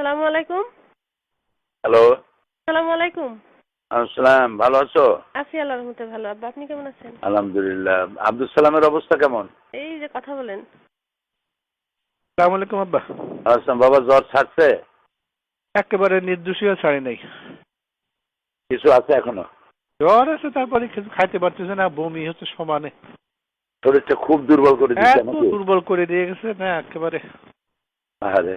সালামু আলাইকুম। হ্যালো। সালামু আলাইকুম। আসসালাম ভালো আছো? আছি রহমতে ভালো। আব্বা আপনি কেমন আছেন? আলহামদুলিল্লাহ। আব্দুল সালামের অবস্থা কেমন? এই যে কথা বলেন। সালাম আলাইকুম আব্বা। আসলাম বাবা জ্বর ছাড়ছে? একেবারে নির্দোষীয় ছাড়ি নাই। কিছু আছে এখনও? জ্বর আছে তারপরে কিছু খাইতে পারতেছে না বমি হচ্ছে সমানে। শরীরটা খুব দুর্বল করে দিচ্ছে এত দুর্বল করে দিয়ে গেছে না একেবারে। আরে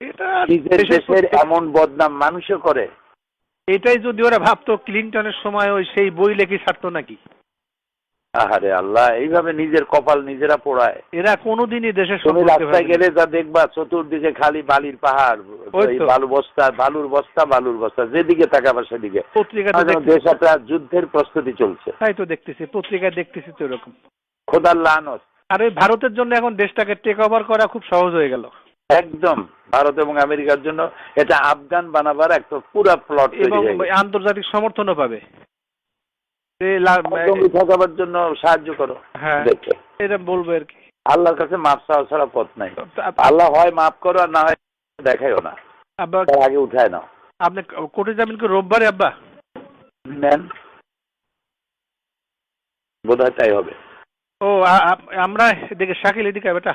এটা দেশের দেশের এমন বদনাম মানুষও করে। এটাই যদি ওরা ভাবতো ক্লিনটনের সময় ওই সেই বই লেখি ছাড়তো নাকি? আহারে আল্লাহ এইভাবে নিজের কপাল নিজেরা পোড়ায়। এরা কোনোদিনই দেশের তুমি রাস্তায় গেলে যা দেখবা চতুর্দিকে খালি বালির পাহাড়। বালু বস্তা বালুর বস্তা বালুর বস্তা যেদিকে তাকাবা সেদিকে। দেশ একটা যুদ্ধের প্রস্তুতি চলছে। তাই তো দেখতেছি পত্রিকায় দেখতেছি তো এরকম। খোদার লানত। আর ওই ভারতের জন্য এখন দেশটাকে টেক ওভার করা খুব সহজ হয়ে গেল। একদম। ভারত এবং আমেরিকার জন্য এটা আফগান বানাবার একটা পুরা প্লট এবং আন্তর্জাতিক সমর্থনও পাবে। জন্য সাহায্য করো হ্যাঁ। এটা বলব আর কি। আল্লাহর কাছে মাপ চাওয়া ছাড়া পথ নাই। আল্লাহ হয় মাফ করো আর না হয় দেখাইও না। আব্বা আগে উঠায় নাও। আপনি কোর্টে যাবেন কি রোববারে আব্বা? নেন। বোধ হয় তাই হবে। ও আমরা এদিকে শাকিল এদিকে বেটা।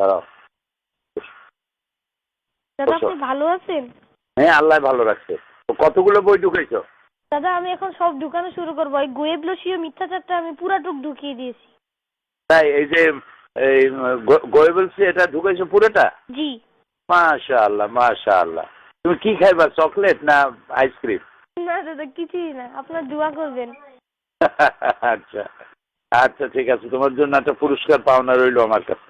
দাঁড়াও। দাদা আপনি ভালো আছেন? হ্যাঁ আল্লাহ ভালো রাখছে। তো কতগুলো বই ঢুকেছো? দাদা আমি এখন সব ঢুকানো শুরু করব। ওই গোয়েবলসীয় মিথ্যাচারটা আমি পুরাটুক ঢুকিয়ে দিয়েছি। তাই এই যে এই গোয়েবলসি এটা ঢুকেছো পুরোটা? জি। মাশা আল্লাহ মাশা আল্লাহ তুমি কি খাইবা চকলেট না আইসক্রিম? না দাদা কিছুই না। আপনার দোয়া করবেন। আচ্ছা। আচ্ছা ঠিক আছে। তোমার জন্য একটা পুরস্কার পাওনা রইল আমার কাছে।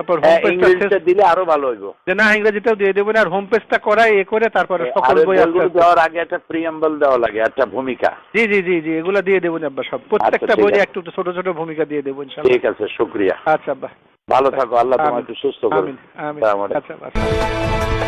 তারপর হোম হ্যাঁ পেজটা দিলে আরও ভালো হইব। যে না ইংরেজিটাও দিয়ে দেবো না আর হোম পেজটা করাই এ করে তারপরে সকল বই দেওয়ার আগে একটা প্রিয়াম্বল দেওয়া লাগে একটা ভূমিকা। জি জি জি জি এগুলো দিয়ে দেবো নি আব্বা সব। প্রত্যেকটা আচ্ছা। একটু একটু ছোট ছোট ভূমিকা দিয়ে দেবো ইনশাল্লাহ ঠিক আছে শুক্রিয়া। আচ্ছা আব্বা। ভালো থাকো আল্লাহ তোমার একটু সুস্থ করো আমিন আমিন। আচ্ছা আচ্ছা।